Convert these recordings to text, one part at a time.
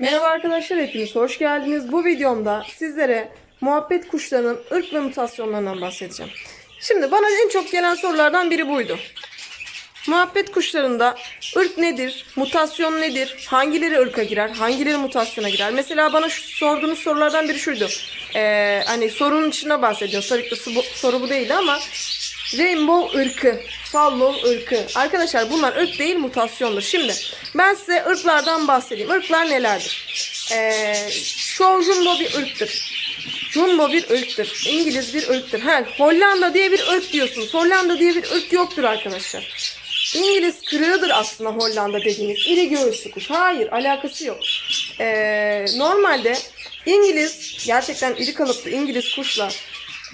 Merhaba arkadaşlar hepiniz hoş geldiniz. Bu videomda sizlere muhabbet kuşlarının ırk ve mutasyonlarından bahsedeceğim. Şimdi bana en çok gelen sorulardan biri buydu. Muhabbet kuşlarında ırk nedir, mutasyon nedir, hangileri ırka girer, hangileri mutasyona girer? Mesela bana sorduğunuz sorulardan biri şuydu. Ee, hani sorunun içine bahsediyor. Tabii ki soru bu değildi ama Rainbow ırkı, Fallow ırkı. Arkadaşlar bunlar ırk değil mutasyondur. Şimdi ben size ırklardan bahsedeyim. Irklar nelerdir? Ee, Show Jumbo bir ırktır. Jumbo bir ırktır. İngiliz bir ırktır. Ha, Hollanda diye bir ırk diyorsunuz. Hollanda diye bir ırk yoktur arkadaşlar. İngiliz kırığıdır aslında Hollanda dediğiniz. İri göğüslü kuş. Hayır alakası yok. Ee, normalde İngiliz gerçekten iri kalıplı İngiliz kuşla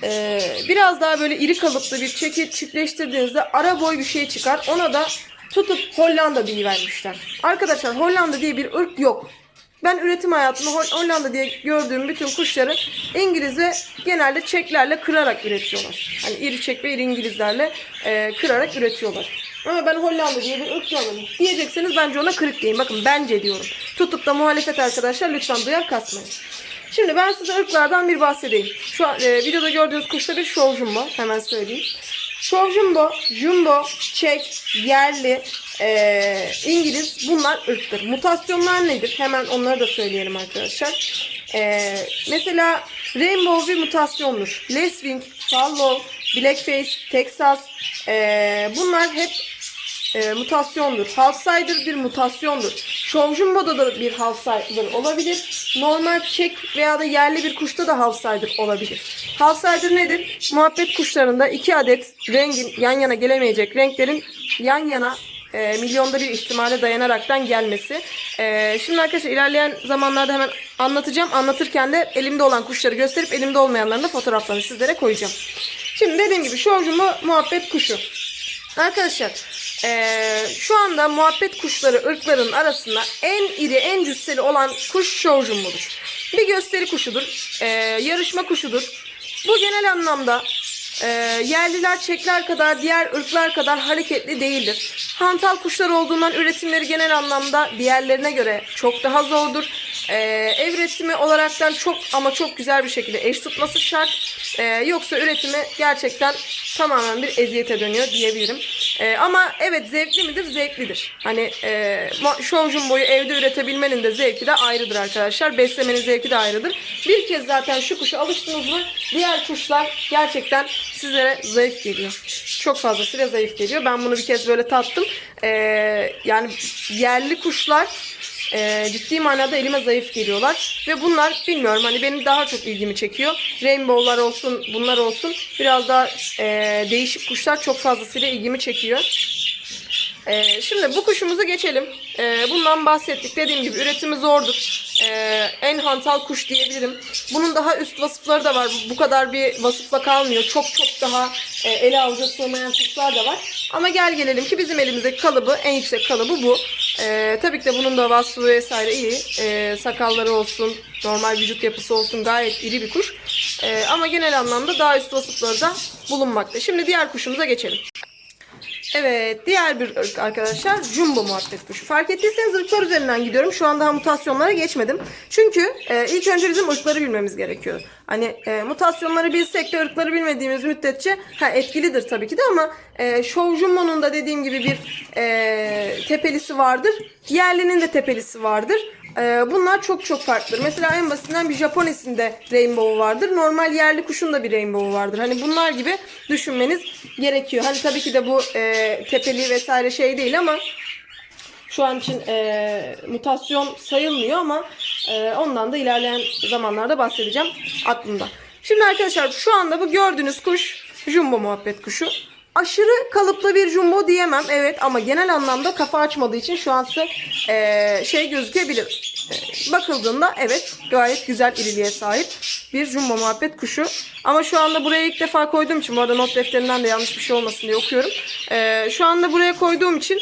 ee, biraz daha böyle iri kalıplı bir çeki çiftleştirdiğinizde ara boy bir şey çıkar. Ona da tutup Hollanda diye vermişler. Arkadaşlar Hollanda diye bir ırk yok. Ben üretim hayatımda Hol- Hollanda diye gördüğüm bütün kuşları İngiliz ve genelde çeklerle kırarak üretiyorlar. Hani iri çek ve iri İngilizlerle e, kırarak üretiyorlar. Ama ben Hollanda diye bir ırk görmedim. Diyecekseniz bence ona kırık deyin. Bakın bence diyorum. Tutup da muhalefet arkadaşlar lütfen duyar kasmayın. Şimdi ben size ırklardan bir bahsedeyim. Şu an e, videoda gördüğünüz kuşta bir show jumbo. Hemen söyleyeyim. Show jumbo, çek, yerli, e, İngiliz bunlar ırktır. Mutasyonlar nedir? Hemen onları da söyleyelim arkadaşlar. E, mesela Rainbow bir mutasyondur. Lacewing, Fallow, Blackface, Texas e, bunlar hep e, mutasyondur. Halsider bir mutasyondur. Showjumbo'da da bir Halsider olabilir. Normal çek veya da yerli bir kuşta da Halsider olabilir. Halsider nedir? Muhabbet kuşlarında iki adet rengin yan yana gelemeyecek renklerin yan yana e, milyonda bir ihtimale dayanaraktan gelmesi. E, şimdi arkadaşlar ilerleyen zamanlarda hemen anlatacağım. Anlatırken de elimde olan kuşları gösterip elimde olmayanların da fotoğraflarını sizlere koyacağım. Şimdi dediğim gibi Showjumbo muhabbet kuşu. Arkadaşlar eee, şu anda muhabbet kuşları ırkların arasında en iri en cüsseli olan kuş şovjumbudur. Bir gösteri kuşudur. eee, yarışma kuşudur. Bu genel anlamda eee, yerliler çekler kadar diğer ırklar kadar hareketli değildir. Hantal kuşlar olduğundan üretimleri genel anlamda diğerlerine göre çok daha zordur. Eee, ev üretimi olaraktan çok ama çok güzel bir şekilde eş tutması şart. Eee, yoksa üretimi gerçekten tamamen bir eziyete dönüyor diyebilirim. Ee, ama evet zevkli midir? Zevklidir. Hani e, show jumbo'yu evde üretebilmenin de zevki de ayrıdır arkadaşlar. Beslemenin zevki de ayrıdır. Bir kez zaten şu kuşa alıştınız mı diğer kuşlar gerçekten sizlere zayıf geliyor. Çok fazlasıyla zayıf geliyor. Ben bunu bir kez böyle tattım. Ee, yani yerli kuşlar e, ciddi manada elime zayıf geliyorlar. Ve bunlar bilmiyorum hani benim daha çok ilgimi çekiyor. Rainbow'lar olsun bunlar olsun biraz daha e, değişik kuşlar çok fazlasıyla ilgimi çekiyor. E, şimdi bu kuşumuzu geçelim. E, bundan bahsettik. Dediğim gibi üretimi zordur. E, en hantal kuş diyebilirim. Bunun daha üst vasıfları da var. Bu kadar bir vasıfla kalmıyor. Çok çok daha e, ele avuca sığmayan kuşlar da var. Ama gel gelelim ki bizim elimizdeki kalıbı, en yüksek kalıbı bu. E, tabii ki de bunun da vasfı vesaire iyi. E, sakalları olsun, normal vücut yapısı olsun gayet iri bir kuş. E, ama genel anlamda daha üst vasıfları da bulunmakta. Şimdi diğer kuşumuza geçelim. Evet, diğer bir ırk arkadaşlar jumbo muhabbet kuşu. Fark ettiyseniz ırklar üzerinden gidiyorum. Şu an daha mutasyonlara geçmedim. Çünkü e, ilk önce bizim ırkları bilmemiz gerekiyor. Hani e, mutasyonları bilsek de ırkları bilmediğimiz müddetçe ha, etkilidir tabii ki de ama e, show jumbo'nun da dediğim gibi bir e, tepelisi vardır. Yerlinin de tepelisi vardır. Ee, bunlar çok çok farklıdır. Mesela en basitinden bir Japonesinde rainbow vardır. Normal yerli kuşun da bir rainbow vardır. Hani bunlar gibi düşünmeniz gerekiyor. Hani tabii ki de bu e, tepeli vesaire şey değil ama şu an için e, mutasyon sayılmıyor ama e, ondan da ilerleyen zamanlarda bahsedeceğim aklımda. Şimdi arkadaşlar şu anda bu gördüğünüz kuş jumbo muhabbet kuşu. Aşırı kalıplı bir jumbo diyemem evet ama genel anlamda kafa açmadığı için şu an size e, şey gözükebilir. E, bakıldığında evet gayet güzel iriliğe sahip bir jumbo muhabbet kuşu. Ama şu anda buraya ilk defa koyduğum için bu arada not defterinden de yanlış bir şey olmasın diye okuyorum. E, şu anda buraya koyduğum için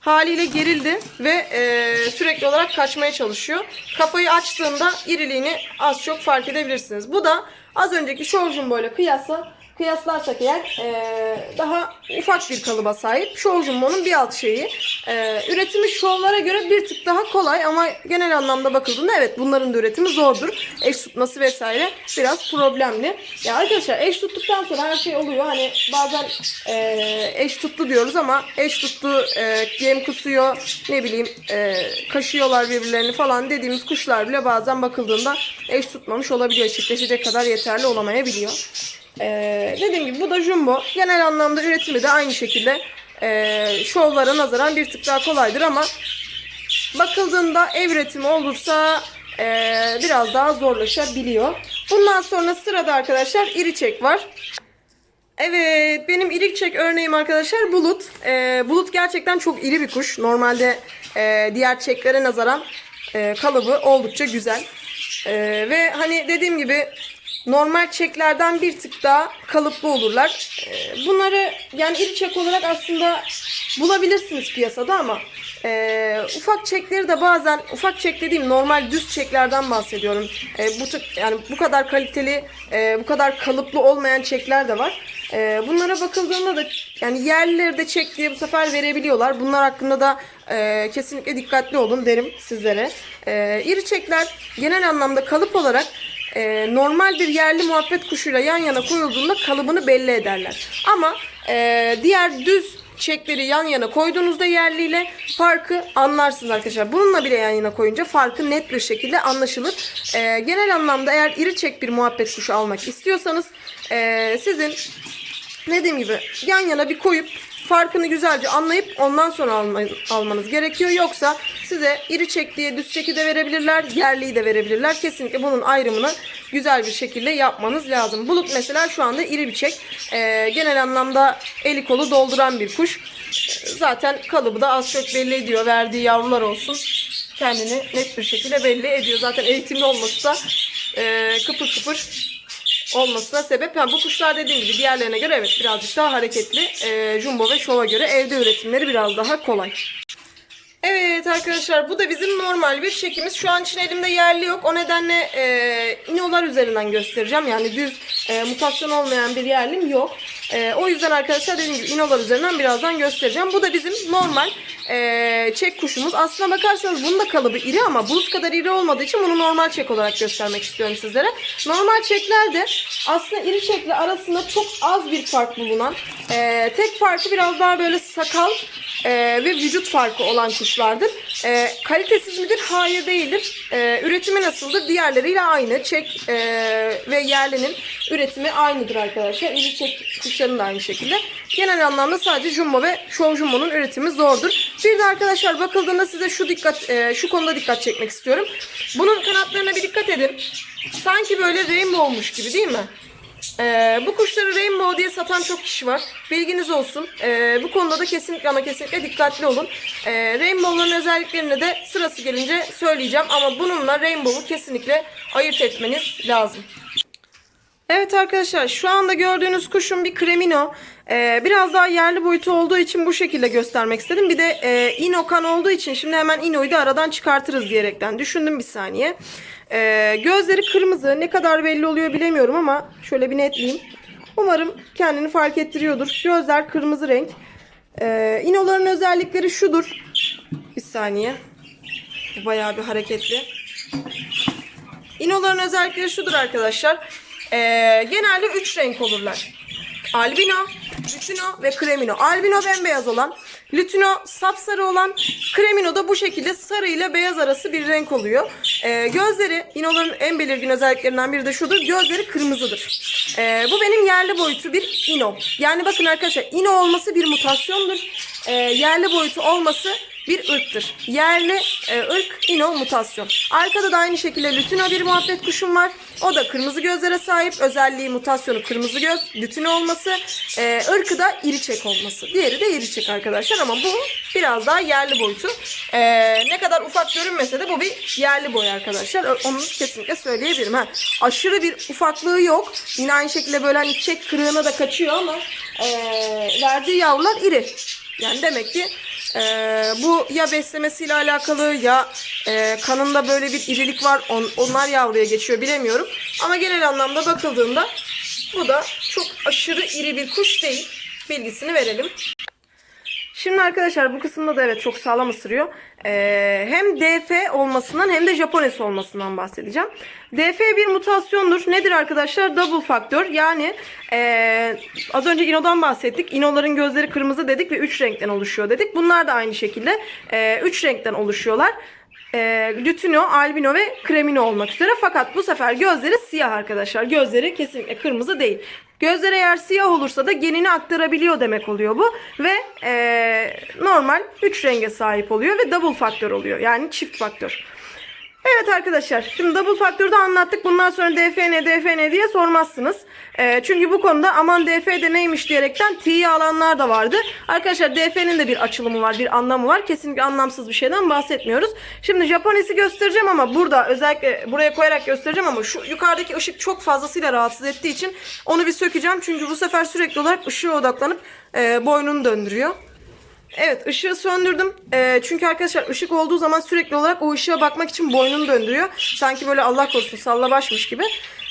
haliyle gerildi ve e, sürekli olarak kaçmaya çalışıyor. Kafayı açtığında iriliğini az çok fark edebilirsiniz. Bu da az önceki show jumbo ile kıyasla kıyaslarsak eğer e, daha ufak bir kalıba sahip. Show Jumbo'nun bir alt şeyi. E, üretimi şovlara göre bir tık daha kolay ama genel anlamda bakıldığında evet bunların da üretimi zordur. Eş tutması vesaire biraz problemli. Ya arkadaşlar eş tuttuktan sonra her şey oluyor. Hani bazen e, eş tuttu diyoruz ama eş tuttu e, yem kusuyor ne bileyim e, kaşıyorlar birbirlerini falan dediğimiz kuşlar bile bazen bakıldığında eş tutmamış olabiliyor. Çiftleşecek kadar yeterli olamayabiliyor. Ee, dediğim gibi bu da jumbo. Genel anlamda üretimi de aynı şekilde e, şovlara nazaran bir tık daha kolaydır ama bakıldığında ev üretimi olursa e, biraz daha zorlaşabiliyor. Bundan sonra sırada arkadaşlar iri çek var. Evet benim iri çek örneğim arkadaşlar Bulut. Ee, Bulut gerçekten çok iri bir kuş. Normalde e, diğer çeklere nazaran e, kalıbı oldukça güzel. Ee, ve hani dediğim gibi normal çeklerden bir tık daha kalıplı olurlar. Ee, bunları yani iri çek olarak aslında bulabilirsiniz piyasada ama e, ufak çekleri de bazen ufak çek dediğim normal düz çeklerden bahsediyorum. E, bu tık, yani bu kadar kaliteli, e, bu kadar kalıplı olmayan çekler de var. E, bunlara bakıldığında da yani yerlileri de çek diye bu sefer verebiliyorlar. Bunlar hakkında da e, kesinlikle dikkatli olun derim sizlere. E, iri çekler genel anlamda kalıp olarak e, normal bir yerli muhabbet kuşuyla yan yana koyulduğunda kalıbını belli ederler. Ama e, diğer düz çekleri yan yana koyduğunuzda yerliyle farkı anlarsınız arkadaşlar. Bununla bile yan yana koyunca farkı net bir şekilde anlaşılır. E, genel anlamda eğer iri çek bir muhabbet kuşu almak istiyorsanız e, sizin dediğim gibi yan yana bir koyup farkını güzelce anlayıp ondan sonra alma- almanız gerekiyor. Yoksa size iri çek düz çeki de verebilirler, yerliyi de verebilirler. Kesinlikle bunun ayrımını güzel bir şekilde yapmanız lazım. Bulut mesela şu anda iri bir çek. Ee, genel anlamda eli kolu dolduran bir kuş. Zaten kalıbı da az çok belli ediyor. Verdiği yavrular olsun. Kendini net bir şekilde belli ediyor. Zaten eğitimli olması da e, kıpır kıpır olmasına sebep. Yani bu kuşlar dediğim gibi diğerlerine göre evet birazcık daha hareketli. Ee, jumbo ve şova göre evde üretimleri biraz daha kolay. Evet arkadaşlar bu da bizim normal bir çekimiz. Şu an için elimde yerli yok. O nedenle e, inolar üzerinden göstereceğim. Yani düz e, mutasyon olmayan bir yerlim yok. E, o yüzden arkadaşlar dediğim gibi inolar üzerinden birazdan göstereceğim. Bu da bizim normal e, çek kuşumuz. Aslına bakarsanız bunun da kalıbı iri ama bulut kadar iri olmadığı için bunu normal çek olarak göstermek istiyorum sizlere. Normal çeklerde aslında iri çekle arasında çok az bir fark bulunan e, tek farkı biraz daha böyle sakal e, ve vücut farkı olan kuşlardır. E, kalitesiz midir? Hayır değildir. E, üretimi nasıldır? Diğerleriyle aynı. Çek e, ve yerlinin üretimi aynıdır arkadaşlar. İri çek da aynı şekilde. Genel anlamda sadece jumbo ve show jumbo'nun üretimi zordur. Bir de arkadaşlar bakıldığında size şu dikkat e, şu konuda dikkat çekmek istiyorum. Bunun kanatlarına bir dikkat edin. Sanki böyle rainbow'muş gibi değil mi? Ee, bu kuşları rainbow diye satan çok kişi var. Bilginiz olsun. Ee, bu konuda da kesinlikle ama kesinlikle dikkatli olun. Ee, rainbow'ların özelliklerini de sırası gelince söyleyeceğim. Ama bununla rainbow'u kesinlikle ayırt etmeniz lazım. Evet arkadaşlar şu anda gördüğünüz kuşun bir kremino. Ee, biraz daha yerli boyutu olduğu için bu şekilde göstermek istedim. Bir de e, inokan olduğu için şimdi hemen inoyu da aradan çıkartırız diyerekten düşündüm bir saniye. Ee, gözleri kırmızı ne kadar belli oluyor bilemiyorum ama şöyle bir netleyeyim. Umarım kendini fark ettiriyordur. Gözler kırmızı renk. Ee, inoların özellikleri şudur. Bir saniye. Bayağı bir hareketli. İnoların özellikleri şudur arkadaşlar. Ee, genelde 3 renk olurlar. Albino, lütino ve kremino. Albino bembeyaz olan, lütino sapsarı olan, kremino da bu şekilde sarı ile beyaz arası bir renk oluyor. Ee, gözleri, inoların en belirgin özelliklerinden biri de şudur. Gözleri kırmızıdır. Ee, bu benim yerli boyutu bir ino. Yani bakın arkadaşlar ino olması bir mutasyondur. Ee, yerli boyutu olması bir ırktır. Yerli e, ırk ino mutasyon. Arkada da aynı şekilde lütino bir muhabbet kuşum var. O da kırmızı gözlere sahip. Özelliği mutasyonu kırmızı göz, lütino olması. E, ırkı da iri çek olması. Diğeri de iri çek arkadaşlar ama bu biraz daha yerli boyutu. E, ne kadar ufak görünmese de bu bir yerli boy arkadaşlar. Onu kesinlikle söyleyebilirim. Ha, aşırı bir ufaklığı yok. Yine aynı şekilde böyle hani çek kırığına da kaçıyor ama e, verdiği yavrular iri. Yani demek ki ee, bu ya beslemesiyle alakalı ya e, kanında böyle bir irilik var. On- onlar yavruya geçiyor bilemiyorum. Ama genel anlamda bakıldığında Bu da çok aşırı iri bir kuş değil. Bilgisini verelim. Şimdi arkadaşlar bu kısımda da evet çok sağlam ısırıyor. Ee, hem DF olmasından hem de Japones olmasından bahsedeceğim. DF bir mutasyondur. Nedir arkadaşlar? Double faktör. Yani ee, az önce inodan bahsettik. İnoların gözleri kırmızı dedik ve 3 renkten oluşuyor dedik. Bunlar da aynı şekilde 3 renkten oluşuyorlar. E, lütino, albino ve kremino olmak üzere. Fakat bu sefer gözleri siyah arkadaşlar. Gözleri kesinlikle kırmızı değil. Gözler eğer siyah olursa da genini aktarabiliyor demek oluyor bu. Ve e, normal 3 renge sahip oluyor ve double faktör oluyor. Yani çift faktör. Evet arkadaşlar şimdi double faktörü de anlattık. Bundan sonra DFN, DFN diye sormazsınız. Ee, çünkü bu konuda aman DF de neymiş diyerekten T'yi alanlar da vardı. Arkadaşlar DF'nin de bir açılımı var, bir anlamı var. Kesinlikle anlamsız bir şeyden bahsetmiyoruz. Şimdi Japones'i göstereceğim ama burada özellikle buraya koyarak göstereceğim ama şu yukarıdaki ışık çok fazlasıyla rahatsız ettiği için onu bir sökeceğim. Çünkü bu sefer sürekli olarak ışığa odaklanıp e, boynunu döndürüyor. Evet ışığı söndürdüm. Ee, çünkü arkadaşlar ışık olduğu zaman sürekli olarak o ışığa bakmak için boynunu döndürüyor. Sanki böyle Allah korusun sallabaşmış gibi.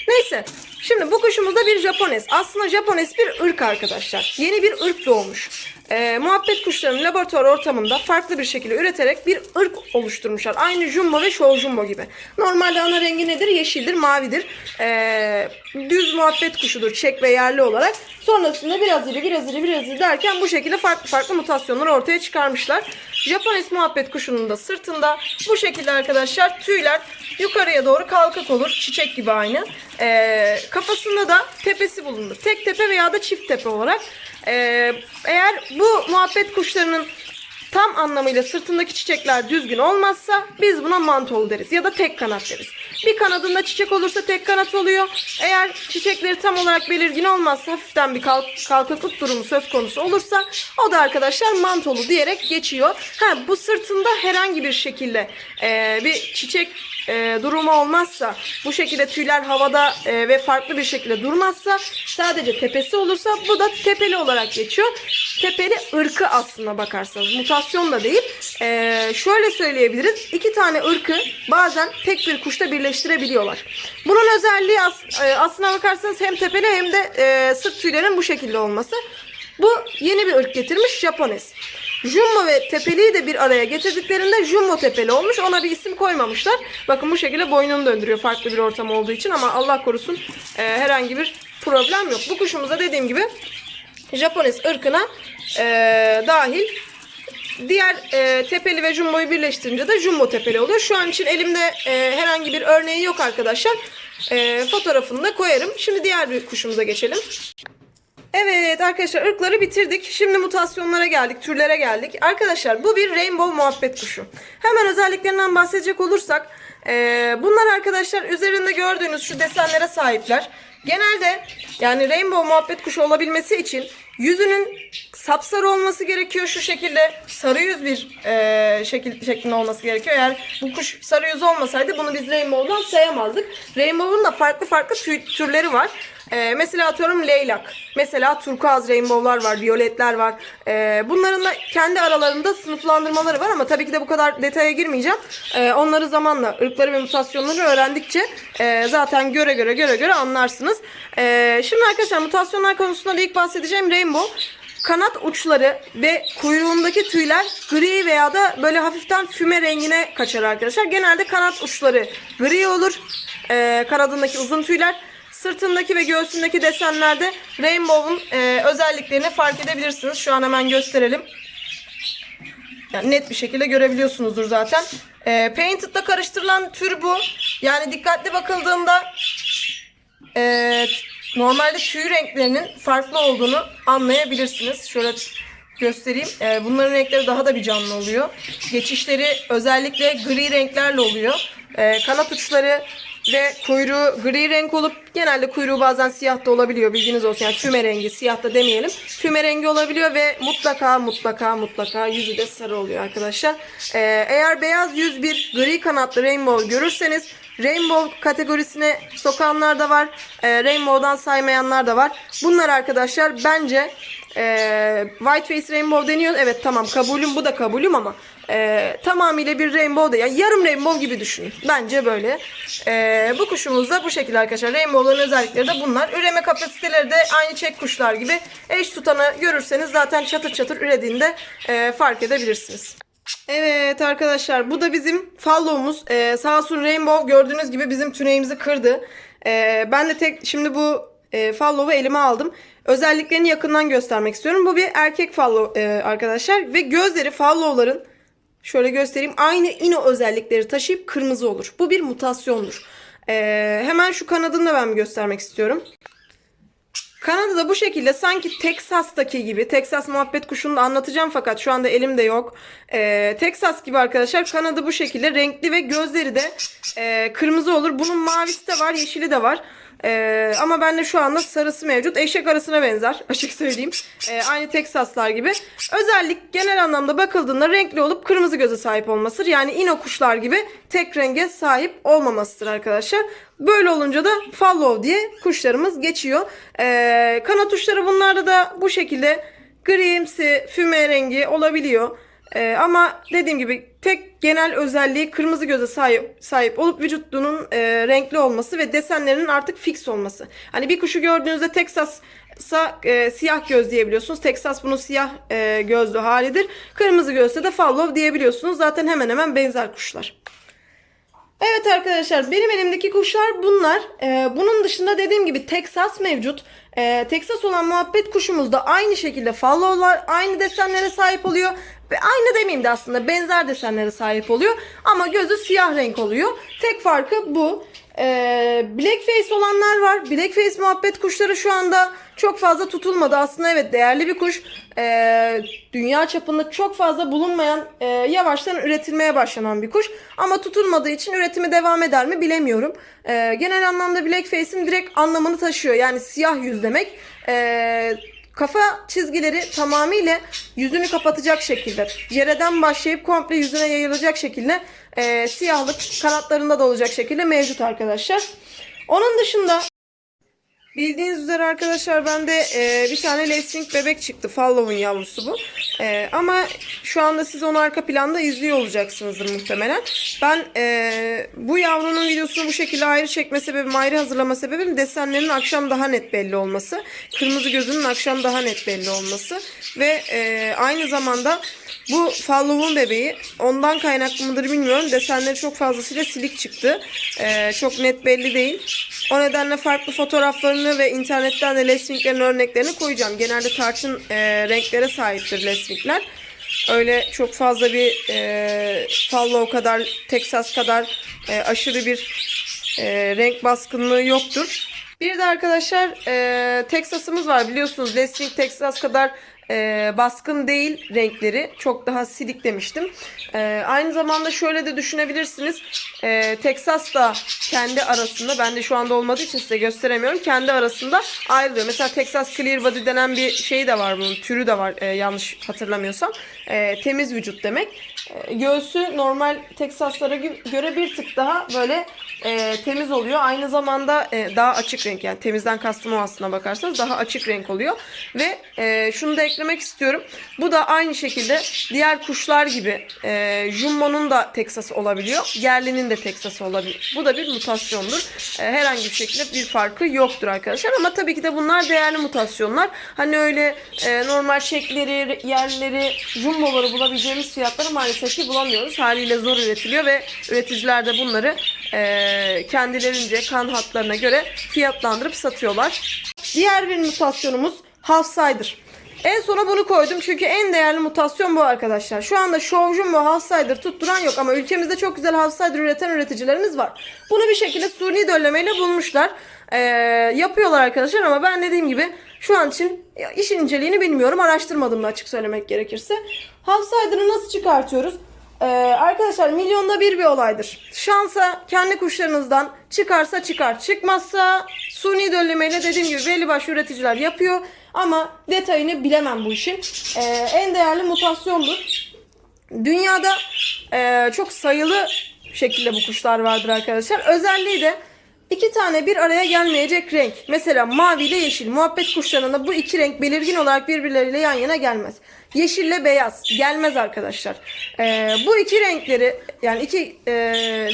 Neyse. Şimdi bu kuşumuz da bir Japones. Aslında Japones bir ırk arkadaşlar. Yeni bir ırk doğmuş. Ee, muhabbet kuşlarının laboratuvar ortamında farklı bir şekilde üreterek bir ırk oluşturmuşlar. Aynı jumbo ve show jumbo gibi. Normalde ana rengi nedir? Yeşildir, mavidir. Ee, düz muhabbet kuşudur çek ve yerli olarak. Sonrasında biraz iri, biraz iri, biraz iri derken bu şekilde farklı farklı mutasyonları ortaya çıkarmışlar. Japones muhabbet kuşunun da sırtında bu şekilde arkadaşlar tüyler yukarıya doğru kalkık olur. Çiçek gibi aynı. Ee, kafasında da tepesi bulunur. Tek tepe veya da çift tepe olarak. Ee, eğer bu muhabbet kuşlarının tam anlamıyla sırtındaki çiçekler düzgün olmazsa biz buna mantolu deriz ya da tek kanat deriz. Bir kanadında çiçek olursa tek kanat oluyor. Eğer çiçekleri tam olarak belirgin olmazsa hafiften bir kalk kalkıklık durumu söz konusu olursa o da arkadaşlar mantolu diyerek geçiyor. Ha, bu sırtında herhangi bir şekilde e, bir çiçek e, durumu olmazsa bu şekilde tüyler havada e, ve farklı bir şekilde durmazsa sadece tepesi olursa bu da tepeli olarak geçiyor. Tepeli ırkı aslına bakarsanız mutasyon da değil. E, şöyle söyleyebiliriz. iki tane ırkı bazen tek bir kuşta birleştirebiliyorlar. Bunun özelliği as, e, aslına bakarsanız hem tepeli hem de e, sırt tüylerin bu şekilde olması. Bu yeni bir ırk getirmiş Japones. Jumbo ve tepeliği de bir araya getirdiklerinde Jumbo tepeli olmuş. Ona bir isim koymamışlar. Bakın bu şekilde boynunu döndürüyor farklı bir ortam olduğu için ama Allah korusun e, herhangi bir problem yok. Bu kuşumuza dediğim gibi Japones ırkına e, dahil Diğer e, tepeli ve jumboyu birleştirince de jumbo tepeli oluyor. Şu an için elimde e, herhangi bir örneği yok arkadaşlar. E, fotoğrafını da koyarım. Şimdi diğer bir kuşumuza geçelim. Evet arkadaşlar ırkları bitirdik. Şimdi mutasyonlara geldik, türlere geldik. Arkadaşlar bu bir rainbow muhabbet kuşu. Hemen özelliklerinden bahsedecek olursak e, bunlar arkadaşlar üzerinde gördüğünüz şu desenlere sahipler. Genelde yani rainbow muhabbet kuşu olabilmesi için yüzünün sapsarı olması gerekiyor şu şekilde sarı yüz bir e, şekil şeklinde olması gerekiyor. Eğer bu kuş sarı yüz olmasaydı bunu biz rainbow'dan sayamazdık. Rainbow'un da farklı farklı tü- türleri var. Ee, mesela atıyorum leylak. Mesela turkuaz rainbow'lar var, violetler var. Ee, bunların da kendi aralarında sınıflandırmaları var ama tabii ki de bu kadar detaya girmeyeceğim. Ee, onları zamanla ırkları ve mutasyonları öğrendikçe e, zaten göre göre göre göre anlarsınız. Ee, şimdi arkadaşlar mutasyonlar konusunda da ilk bahsedeceğim rainbow kanat uçları ve kuyruğundaki tüyler gri veya da böyle hafiften füme rengine kaçar arkadaşlar. Genelde kanat uçları gri olur. Ee, kanadındaki uzun tüyler. Sırtındaki ve göğsündeki desenlerde Rainbow'un e, özelliklerini fark edebilirsiniz. Şu an hemen gösterelim. Yani net bir şekilde görebiliyorsunuzdur zaten. E, Painted'la karıştırılan tür bu. Yani dikkatli bakıldığında e, normalde tüy renklerinin farklı olduğunu anlayabilirsiniz. Şöyle göstereyim. E, bunların renkleri daha da bir canlı oluyor. Geçişleri özellikle gri renklerle oluyor. E, kanat uçları ve kuyruğu gri renk olup genelde kuyruğu bazen siyah da olabiliyor bilginiz olsun. Yani füme rengi siyah da demeyelim. Füme rengi olabiliyor ve mutlaka mutlaka mutlaka yüzü de sarı oluyor arkadaşlar. Ee, eğer beyaz yüz bir gri kanatlı rainbow görürseniz Rainbow kategorisine sokanlar da var. Ee, Rainbow'dan saymayanlar da var. Bunlar arkadaşlar bence ee, White Face Rainbow deniyor. Evet tamam kabulüm bu da kabulüm ama e, tamamıyla bir rainbow değil. Yani yarım rainbow gibi düşünün. Bence böyle. E, bu kuşumuz da bu şekilde arkadaşlar. Rainbow'ların özellikleri de bunlar. Üreme kapasiteleri de aynı çek kuşlar gibi. Eş tutanı görürseniz zaten çatır çatır ürediğinde e, fark edebilirsiniz. Evet arkadaşlar bu da bizim fallow'umuz. Ee, sağ olsun Rainbow gördüğünüz gibi bizim tüneğimizi kırdı. Ee, ben de tek şimdi bu e, fallow'u elime aldım. Özelliklerini yakından göstermek istiyorum. Bu bir erkek fallow e, arkadaşlar ve gözleri fallow'ların şöyle göstereyim aynı ino özellikleri taşıyıp kırmızı olur. Bu bir mutasyondur. Ee, hemen şu kanadını da ben göstermek istiyorum. Kanada'da bu şekilde sanki Texas'taki gibi Texas muhabbet kuşunu da anlatacağım fakat şu anda elimde yok. Ee, Texas gibi arkadaşlar Kanada bu şekilde renkli ve gözleri de e, kırmızı olur. Bunun mavisi de var yeşili de var. Ee, ama bende şu anda sarısı mevcut. Eşek arasına benzer açık söyleyeyim. Ee, aynı Texaslar gibi. Özellik genel anlamda bakıldığında renkli olup kırmızı göze sahip olmasıdır. Yani ino kuşlar gibi tek renge sahip olmamasıdır arkadaşlar. Böyle olunca da follow diye kuşlarımız geçiyor. Ee, kanat uçları bunlarda da bu şekilde grimsi, füme rengi olabiliyor. Ee, ama dediğim gibi tek genel özelliği kırmızı göze sahip, sahip olup vücudunun e, renkli olması ve desenlerinin artık fix olması. Hani bir kuşu gördüğünüzde Texas'a e, siyah göz diyebiliyorsunuz. Texas bunun siyah e, gözlü halidir. Kırmızı gözse de follow diyebiliyorsunuz. Zaten hemen hemen benzer kuşlar. Evet arkadaşlar benim elimdeki kuşlar bunlar. Ee, bunun dışında dediğim gibi Texas mevcut. Ee, Texas olan muhabbet kuşumuz da aynı şekilde fallowlar aynı desenlere sahip oluyor. Ve aynı demeyeyim de aslında benzer desenlere sahip oluyor. Ama gözü siyah renk oluyor. Tek farkı bu. Ee, Blackface olanlar var. Blackface muhabbet kuşları şu anda çok fazla tutulmadı. Aslında evet değerli bir kuş. Ee, dünya çapında çok fazla bulunmayan, e, yavaştan üretilmeye başlanan bir kuş. Ama tutulmadığı için üretimi devam eder mi bilemiyorum. Ee, genel anlamda Blackface'in direkt anlamını taşıyor. Yani siyah yüz demek. Ee, kafa çizgileri tamamıyla yüzünü kapatacak şekilde. Yereden başlayıp komple yüzüne yayılacak şekilde e, siyahlık kanatlarında da olacak şekilde mevcut arkadaşlar. Onun dışında Bildiğiniz üzere arkadaşlar bende e, bir tane Lessing bebek çıktı. Fallow'un yavrusu bu. E, ama şu anda siz onu arka planda izliyor olacaksınızdır muhtemelen. Ben e, bu yavrunun videosunu bu şekilde ayrı çekme sebebim, ayrı hazırlama sebebim desenlerinin akşam daha net belli olması. Kırmızı gözünün akşam daha net belli olması. Ve e, aynı zamanda bu Fallow'un bebeği ondan kaynaklı mıdır bilmiyorum. Desenleri çok fazlasıyla silik çıktı. Ee, çok net belli değil. O nedenle farklı fotoğraflarını ve internetten de Leswing'lerin örneklerini koyacağım. Genelde tarçın e, renklere sahiptir Leswing'ler. Öyle çok fazla bir e, Fallow kadar, Texas kadar e, aşırı bir e, renk baskınlığı yoktur. Bir de arkadaşlar e, Texas'ımız var biliyorsunuz. Leswing Texas kadar e, baskın değil renkleri. Çok daha silik demiştim. E, aynı zamanda şöyle de düşünebilirsiniz. E, Texas da kendi arasında ben de şu anda olmadığı için size gösteremiyorum. Kendi arasında ayrılıyor. Mesela Texas Clear Body denen bir şey de var bunun. Türü de var e, yanlış hatırlamıyorsam. E, temiz vücut demek. E, göğsü normal Texas'lara gö- göre bir tık daha böyle e, temiz oluyor. Aynı zamanda e, daha açık renk yani temizden kastım o aslına bakarsanız daha açık renk oluyor. Ve e, şunu da eklemek istiyorum. Bu da aynı şekilde diğer kuşlar gibi e, Jumbo'nun da Texas olabiliyor. Yerlinin de Texas olabilir. Bu da bir mutasyondur. E, herhangi bir şekilde bir farkı yoktur arkadaşlar. Ama tabii ki de bunlar değerli mutasyonlar. Hani öyle e, normal çekleri, yerleri, jumboları bulabileceğimiz fiyatları maalesef ki bulamıyoruz. Haliyle zor üretiliyor ve üreticiler de bunları e, kendilerince kan hatlarına göre fiyatlandırıp satıyorlar. Diğer bir mutasyonumuz Half. En sona bunu koydum çünkü en değerli mutasyon bu arkadaşlar. Şu anda Show Jumbo Half Cider tutturan yok ama ülkemizde çok güzel Half Cider üreten üreticilerimiz var. Bunu bir şekilde suni döllemeyle bulmuşlar. Ee, yapıyorlar arkadaşlar ama ben dediğim gibi şu an için işin inceliğini bilmiyorum. Araştırmadım da açık söylemek gerekirse. Half Cider'ı nasıl çıkartıyoruz? Ee, arkadaşlar milyonda bir bir olaydır. Şansa kendi kuşlarınızdan çıkarsa çıkar. Çıkmazsa suni döllemeyle dediğim gibi belli başlı üreticiler yapıyor. Ama detayını bilemem bu işin. Ee, en değerli mutasyondur. Dünyada e, çok sayılı şekilde bu kuşlar vardır arkadaşlar. Özelliği de iki tane bir araya gelmeyecek renk. Mesela mavi ile yeşil. Muhabbet kuşlarında bu iki renk belirgin olarak birbirleriyle yan yana gelmez. Yeşille beyaz gelmez arkadaşlar. Ee, bu iki renkleri yani iki e,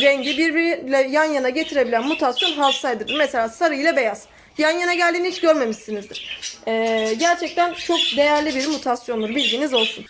rengi birbiriyle yan yana getirebilen mutasyon halsaydır. Mesela sarı ile beyaz. Yan yana geldiğini hiç görmemişsinizdir. Ee, gerçekten çok değerli bir mutasyondur. Bilginiz olsun.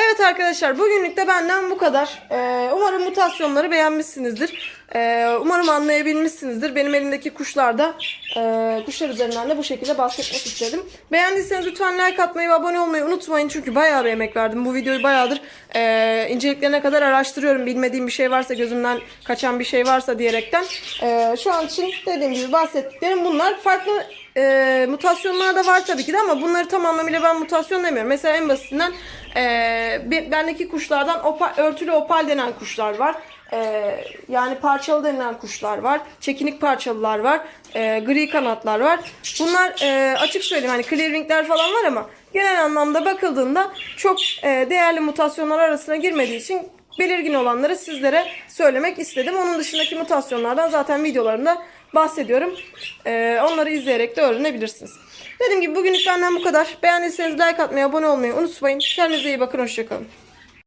Evet arkadaşlar bugünlük de benden bu kadar. Ee, umarım mutasyonları beğenmişsinizdir. Ee, umarım anlayabilmişsinizdir. Benim elimdeki kuşlarda e, kuşlar üzerinden de bu şekilde bahsetmek istedim. Beğendiyseniz lütfen like atmayı ve abone olmayı unutmayın. Çünkü bayağı bir emek verdim. Bu videoyu bayağıdır e, inceliklerine kadar araştırıyorum. Bilmediğim bir şey varsa gözümden kaçan bir şey varsa diyerekten. E, şu an için dediğim gibi bahsettiklerim bunlar. Farklı e, mutasyonlar da var tabii ki de ama bunları tam anlamıyla ben mutasyon demiyorum. Mesela en basitinden e, bendeki kuşlardan opal, örtülü opal denen kuşlar var. E, yani parçalı denilen kuşlar var. Çekinik parçalılar var. E, gri kanatlar var. Bunlar e, açık söyleyeyim hani clearingler falan var ama genel anlamda bakıldığında çok e, değerli mutasyonlar arasına girmediği için belirgin olanları sizlere söylemek istedim. Onun dışındaki mutasyonlardan zaten videolarımda bahsediyorum. Ee, onları izleyerek de öğrenebilirsiniz. Dediğim gibi bugünlük benden bu kadar. Beğendiyseniz like atmayı, abone olmayı unutmayın. Kendinize iyi bakın, hoşçakalın.